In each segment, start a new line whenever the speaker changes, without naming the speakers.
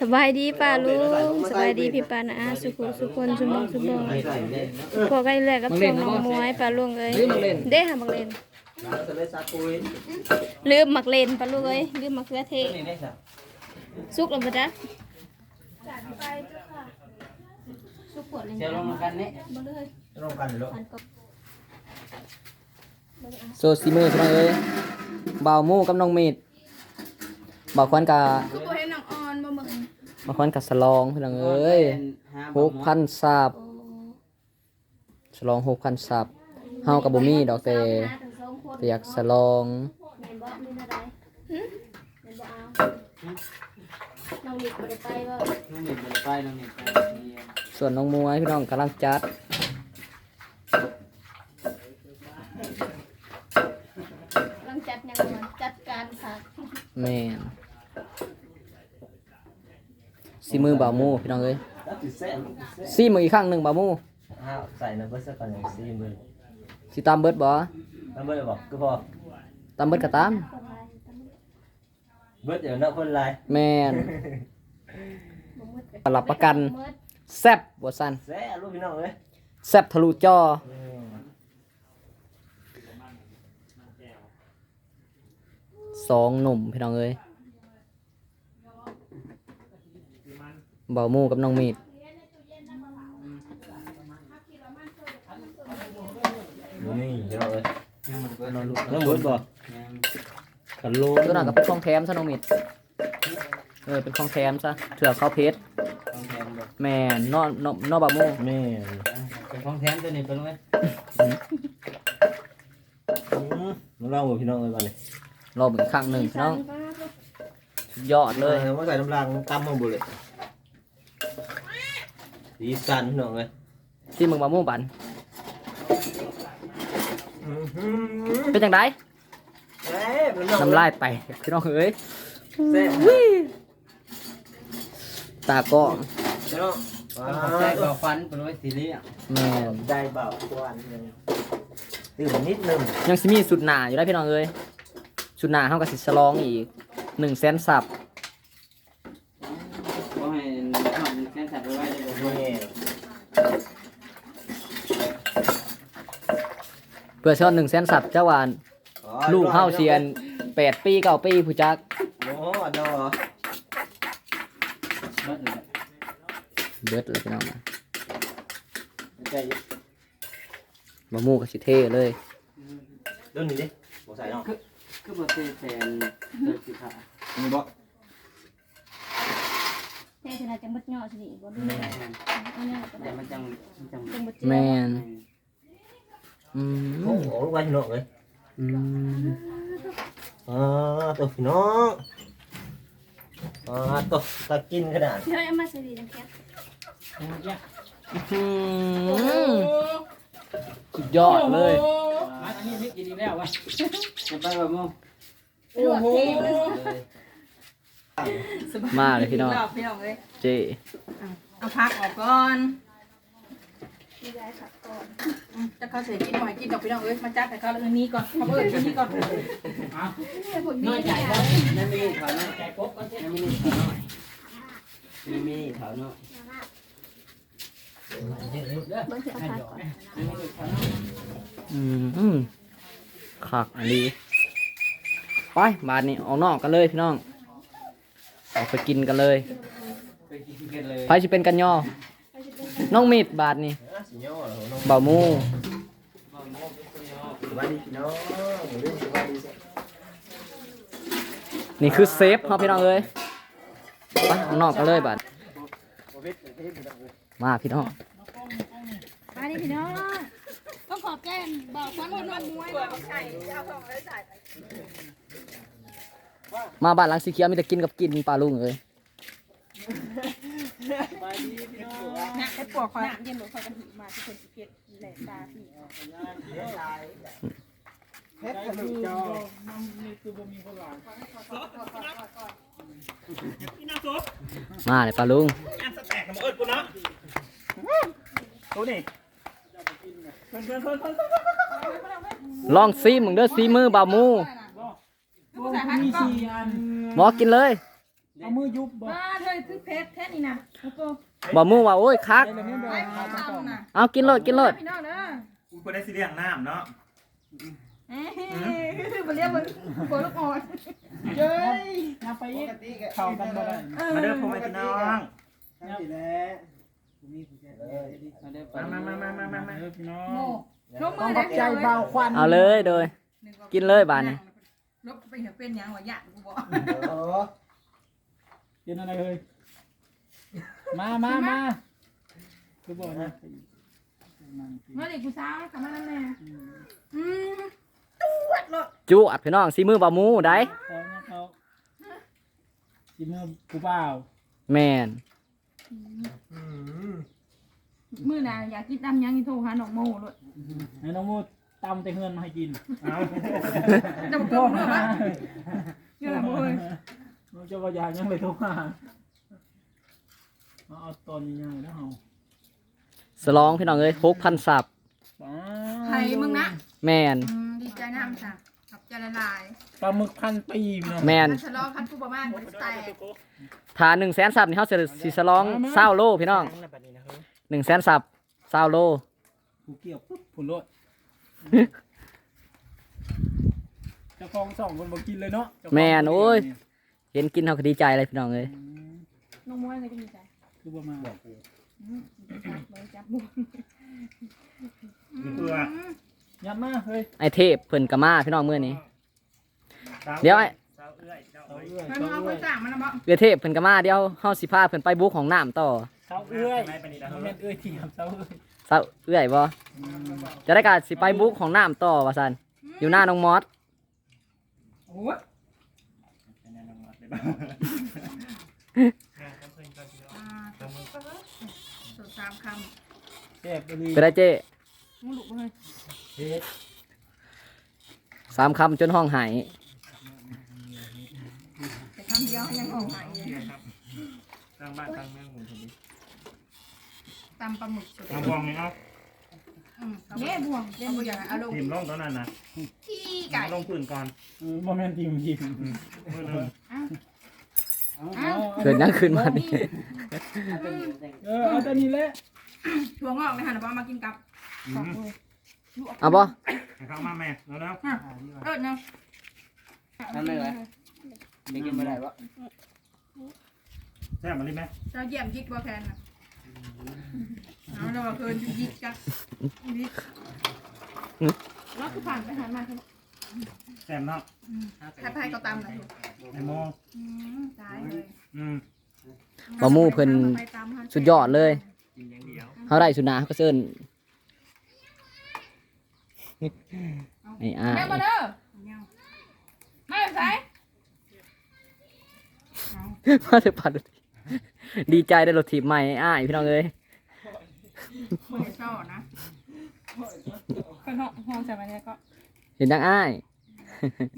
สบายดีป้าลุงสบายดีพี่ป้านะอาสุขุสุคนสุมองสุบองพอกันแหละกับช่วงน้องมวยป้าลุงเอ้ยเด้หามักเลน
จะได้ซักปุ้ย
ลืมมักเลนป้าลุงเอ้ยลืมมะเขือเทศ
นี่ได้สัก
สุกแล้วบ่จ๊ะสุกปวดเลย
เชียวลงมากันนี่
บ่เลย
ลงกันหรือ
อันก็
โซซีมือใช่ไหมเอ้ยบ่าวหมู่กับน้องมีดบ่าวควันกับ
คือบ่เห็นน้องออนบ่มึง
บ่าวควันกับสลองพี่น้องเอ้ยหกพันสาบสลองหกพันสาบเฮากับบ่มีดอกแต่แต่อยากสลอง
แม่นบ่มีอะไรหึแม่นบ่เอาน้องนิดบ่ได้ไปบ่
น้องหนึ่งไปน้องหนึ่งไป
ส่วนน้องมวยพี่น้องกำลังจัด
กำลังจัดหยังบ่จัดการค่ะ
แม่ นซีมือบ่าวหมู่พี่น้องเอ้ย
แล้วติดแซ่บ
ซีมืออีกข้างหนึงบ่าวหมู่
อ้าวใส่น้ำเบิร์ดสักก่อนอย่างซีมือ
สิตามเบิดบ่
น้ำเบิร์ดบอกก็พอ
ตามเบิดก็ตาม
เบิร์ดเดี๋ยวน้าคนลาย
แม่น
บ่มืดก็
รับประกัน
มืด
แซ่บบ่ซั่น
แซ่บลูกพี่น้องเลย
แซ่บทะลุจอสองหนุ่มพี่น้องเอ้ย เบาหมู่กับน้องมีด
นี่พี่น้องเลยน้องเบิร์ดบอกกันโล
ตัวนั้นกับเป็นของแถมซะน้องมีดเออเป็นของแถมซะเถื่อเข้าเพชรแม่นนอนนอนนอนเบาหมู่
แม่เป็นของแถมตัวนี้เป็นไหมมาลองบอกพี่น้องเลยก่อนเลย
รอบอีกครั้งหนึ่งพี่น้องสุดยอดเลย
ว่าใส่น้ำรางตำมาบุเลย สีสันพี่น้องเลย
ที่มึงเบาหมู่บันเป็นจังได
แซ่บพี่น้อง
น้ำลายไปพี่น้องเอ้ย
แซ่บ
ตากล้อง
พี่น้อง
แจ้งกับฟันเป็นไว้สีเรีย
แม่น
ใจเบาตัวอันนึงตื่นนิดนึง
ยังสิมีสุดหนาอยู่ได้พี่น้องเอ้ยสุดหนาเฮากับสิฉลองอีกหนึ่งแสนสับ
ก็ให้ทำแค่สัตว์ไว้ได้บ่
นี่
เพื่อช้อนหนึ่งแสนสับเจ้าหวานลูกเฮาเสียนแปดปีเก้าปีผู้จัก
โอ้โหอันนั้นเหรอ
เบิดเลย
เบิดเลยพี่น้องนะ
ใจ
บะหมูกับสิเท่เลย
เรื่องนี้ดิบอกใส่เนาะ
คือบ่เตะแฟนเลิกสิค่ะ
มีบอก
เท่ขนาดจะมืดย่อสิบ่ดูเลยเอาเนี่ยก็ได้
แต่มัน
อ
แม่นอื
โอ้
ม
โหลูกไว้พี่น้องเลย
อืม
อ่าตัวพี่น้องอ่าตัวตะกินขนาด
เดี๋ยวเอามาใส่ดีจังแก๊ส
อืมสุดยอดเลย
มาอันนี้กินอีกแล้ววะจะไปบ่มื้อ
ลวกเท่เลย
มาเลยพี่น้อง
รอบพี่น้องเลย
เจ
เอาพักออกก่อน
มีได้ค่ะก่อน
อืมจะเข้าเสียกินหน่อยกินดอกพี่น้องเอ้ยมาจัดแต่เขาเรื่องนี้ก่อนเขาเอิญนี้ก่อน
เนี่ยผลมี
น้อยใจ
เนี่ย
บ่นั่นมีเขาน้อยใจปกก็นั่นมีเขาน้อยนี่มีเขาน้อย
เบิ่งสิเอาผักก่อน
นี่มีเขาน้อย
อืมอืมคักอันนี้ไปบาทนี้ออกนอกกันเลยพี่น้อง ออกไปกินกันเลย
ไปกินกันเลย
ไผสิเป็นกันย่อน้องมีดบาทนี่
อะสิโย่เหรอน้อง
บ่าวหมู
สวัสดีพี่น้องเรื่องสวัสดีสิ
นี่คือเซฟเฮาพี่น้องเอ้ยไปออกนอกกันเลยบาทมาพี่น้อง
มาดิพี่น้องต้องขอบใจบอกควันคนวันมวย
มาบ้านหลังสีเขียวมีแต่กินกับกินปลาลุงเอ้ย
นะไอ้ปวกคอยเย็นหนูคอยกันหิมาที่คนสิเก็ตแหลกตาพี่
เพชรถือจอ
มาเลยปลาลุง
ตัวนี้
ลองซีมึงเด้อซีมือบ่าวมูหมอกินเลย
นี่มือยุบบ่
มาเธอคือเพชรแท้นี่นะโอ้โห
บ่มู่ว่าโอ้ยคัก
ได้เลยแม่บ่
ไป
เอา
มา
ตรง
ทำน่ะ
เอากินโลดกินโลด
พี่น้องเด้อ
กูก็ได้สิเรียงน้ำเนาะ
เอ้ยคือบ่เรียกว่าหัวลูกอ่อน
เจ้ยนับไปอีกเข้ากันบ่ได้
มาเด้อพ่อแม่พี่น้อง
มามามามามามาเด้อพี่น้อง
โง่ลงมื
ต้อ
อง
ข
เด้
อบใจเบาควัน
เอาเลยโดยกินเลยบาดนี้
ลบไปเห็นเป็นหยังวะยะกูบอก
กินอะไรเฮ้ย มามามาคือบอกนะ
เมื่อเด็กกูสาวกลับมาแล้วแม่อืมตวดเลย
จูอัดพี่น้องซีมือบ่มู่ได้
เขาเนี่ยเขากินเมื่อกูเปล่า
แม่น
มื้อหน่ะอยากกินตำยังอีโทรหาน้องโมเลย
ให้น้องมูตำแต่เงินมาให้กิน
เอา
จะบอกตัวมึงเหรอวะเยอะเลย
น้องเจ้าว่ายายังเลยโทรมา มาเอาตอนยังไงนะเฮา
สลองพี่น้องเอ้ย6,000ซับ
ใครมึงนะ
แม่น
อืมดีใจน้ำจ้ะขับใจละลาย
ปลาหมึกพันปีพี่น้อง
แม่น
ชะลอพันธุ์ผู้ประมาณแตก
ถ้า100,000ซับนี่เฮาสิสิสลอง20โลพี่น้อง100,000ซับ20โล
ผูเกี่ยวปุ๊บผุนโลดเจ้าของสองคนบอกกินเลยเนาะเจ้าของ
แม่นโอ้ย เห็นกินเฮาก็ดีใจเลยพี่น้องเอ้ย
อืม
น้องมวยเลยก็ดีใจ
คือประมาณ
อืมเลยจับบุก
เพื่อ
ยัดมาเฮ้ย
ไอเทพเพิ่นก็มาพี่น้องมื้อนี้ เดี๋ยวไอ้
เจ้าเอื้อยเจ้า
เสา
เอื้อย
เอื้อย
มัน
เสา
เอาค
เอื้อนย
สั่งมันนะบ่
เอื้อเทพเพิ่นก็มาเดี๋ยวเฮาสิพาเพิ่นไปบุกของน้ำต่อ
เสาเอื้อย
ไม่ปานนี้นะ
มั
เฮ้
นเป็นเอื้อยเทียมเสาเอื้อย
เซาเอื้อยบ่จะได้กาสิไปบุกของน้ำต่อว่าซั่นอยู่หน้าน้องมอส
โอ้ยอ่า สุดสามค
แซ่บไปเลย
ไปได้เจ้ำ
มึงลุกเลย
สามคำจนห้องหาย
แต่คำเดียวยังออกหายเลย
ตั้งบ้านตั้งเมืองหมู่คนนี้
ตำปลาหมึกสุด
เอาบองนี่เอา
อืมเย่บวงเล่นบวงอย่างอารมณ์
ทีมลงตอนนั้นนะ
ที่ไก่
ลงปืนก่อน
เออโมเมนต์ทีมทีม
มือหนึ่ง
อ้าว
เกิดยังขึ้นมานี่
เออเอาตัวนี้แหละ
ถั่วงอกเลยค่ะเดี๋ยวเอามากินกับ
เอาบ่
ให้เข้ามาแม่แล้วแล้ว
เออเนาะ
ทำได้ไหมไม่กินไม่ได้วะ
แซ่บมาดิแม่
เราเยี่ยมยิกบ่แทนนะเอาเราเกินยิกจ้ะยิกเราคือผ่านไปผ่านมา
แซ่บเนาะ
ถ้าไทยก็ตามเลย
ไอ้โม
อืมตายเลย
อืม
บ่หมู่เพิ่นสุดยอดเลย
กินอย่างเดียว
เฮาได้สุนาเขาก็เซิ้นไอ้อ้าย
แม่มาเด้อไม่ใส่
มาถึงปัดดีใจได้รถถีบใหม่ไอ้อ้ายพี่น้องเอ้ย
ไม่ชอบนะก็น้องห้องใส่มาเนี่ยก็
เห็นยังอ้าย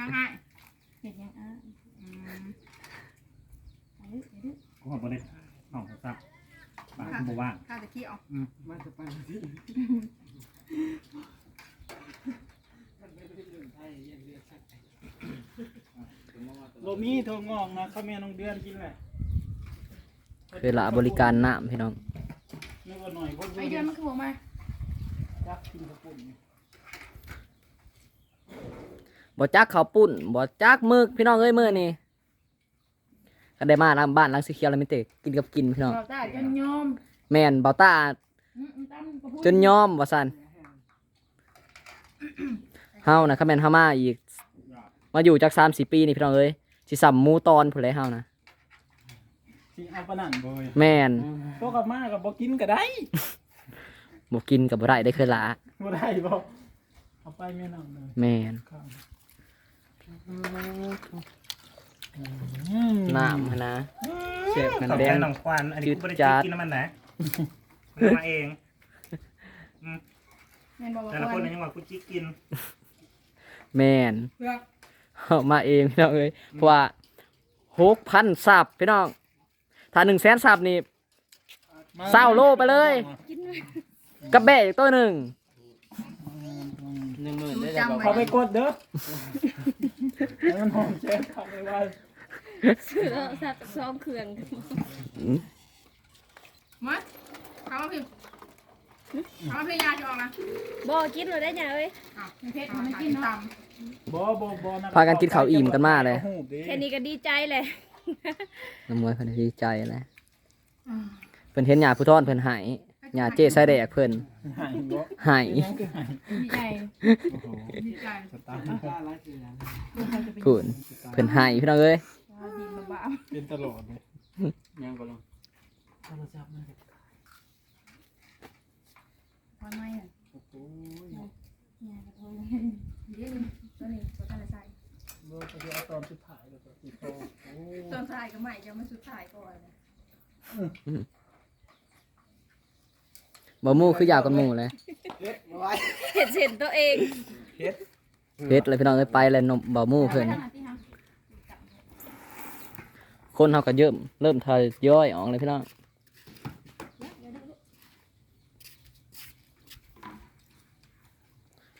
นั่งให้เห็นยังอะอืม
กูขอ บคุณเลยน้องซับปากกูบอกว่า
ข้าจะขี้ออก
โรมี่โทรงอกนะข้าวแม่น้องเดือนกินแหละ
คือละบริการน้ำพี่น้อง
นึกว่าหน่อยคน
ไอเดือนมันคือบอกมา
จักกินกระปุ่น
บ่จักข้าวปุ้นบ่จักหมึกพี่น้องเอ้ยมื้อนี้ ก็ได้มาทางบ้านหลังสีเขียวแล้วมีแต่กินกับกินพี่น้อง
เราได้จนยอม
แม่นเบาตา
อืมตามกระพุ้
จนยอมว่าซั่นเฮานะคันแม่นเฮามาอีก มาอยู่จัก3-4ปีนี่พี่น้องเอ้ยสิสัมหมูตอนพุ่นเลยเฮานะ
สิเอาปะนั่นบ่เว้ย
แม่น
ตัวกับมากับบ่กินก็ได้
บ่กินก็บ่ได้ได้คือละ
บ่ได้บ่เอาไปแม่น้องเลย
แม่น
ครับ
น้ำหั้นนะเสียบกัน
ขอบ
แด
ใจ
ง
น้องควันอันนี้กูไม่ได้
จืดจัด
กินน้ำมันนะมันเอามาเอง
แม่นบอกว่า
แต่ละคนยังว่ากูจิกกิน
แม่น
เพื่อ
เอามาเองพี่น้องเอ้ยเพราะว่าหกพันสับพี่น้อง ถ้าหนึ่งแสนสับนี่ เศร้าโลไปเลยกระแบะอีกตัวหนึ่ง
หนึ่งหมื่น
ดูจำไว้
เขาไปกดเด้อ ให้มันหอมแช่ทำไปว่า
ซื้อแล้วสักสองเครื่อง
มาเขามาพิมพ์เขามาพิมพ์ยาจะออกนะ
บ่กินเลยได้ยังเอ้ย
อ้าวเพชรมันกินต
บ่บ่บ่
พากันกินข้าวอิ่มกันมากเลย
แค่นี้ก็ดีใจเลย
น้ำมวยเพิ่นดีใจเลยเพิ่นเห็นหญ้าผู้ทอนเพิ่นหาย หญ้าเจ๊ใส่แดกเพิ่น
หายบ่
ใหาย
ยังคือหาย
ดีใจ
โอ้โห
ดีใจ
สตาร์
พูนเพิ่นใหายพี่น้องเอ้ย
ดีมาบ้า
เป็นตลอดเลย
ยังก็ลง
วันไม่อะ
โอ้โห
เดี๋ยวนี้ตัวนี้ตัวกันใส่
บ่ก็จะเอาตอนสุดท้ายแล้วก็ติดคอโอ้
ต้นสายก็ใหม่จะมาสุดท้ายก่อน
บ่หมู่คือยาวกันหมู่เลย
เห็นเส้นตัวเอง
เฮ็ดเลยพี่น้องเอ้ยไปเลยนมบ่หมู่เพิ่นคนเฮาก็เยิ่มเริ่มทยอยออกเลยพี่น้อง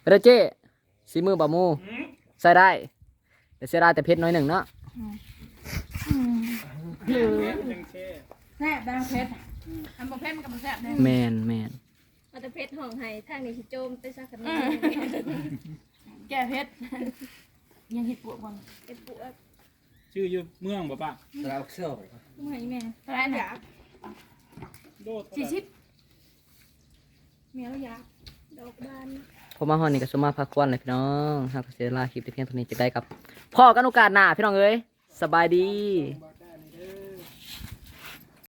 ไปเด้อเจ้สีมือบ่หมู่ใส่ได้แต่เสียดายแต่เพชรน้อยหนึ่งเนาะ
ยังแช่
แซ่บได้เพชร อันบ่เพชรมันกับบ่แซ่บได้
แมนแมน
เอาแต่เพชรห้องไห้ทางนี้สิโจมไปซักกัน
แก่เพชรยังเห็ดปวกบ่
เอ็ดปวก
ชื่ออยู่เมืองบ่ป่ะ
เราเชื่อ
ทำไมแม่
เท่าไหร่เนี่ย
โดด
สี่สิบ
แมวยาดอกบาน
ผมมาฮอนนี่ก็สมมาพักควันเลยพี่น้องหากเสียเวลาคลิปแต่เพียงเท่านี้จะได้กับพ่อกันโอกาสหน้าพี่น้องเอ้ยสบายดี
บ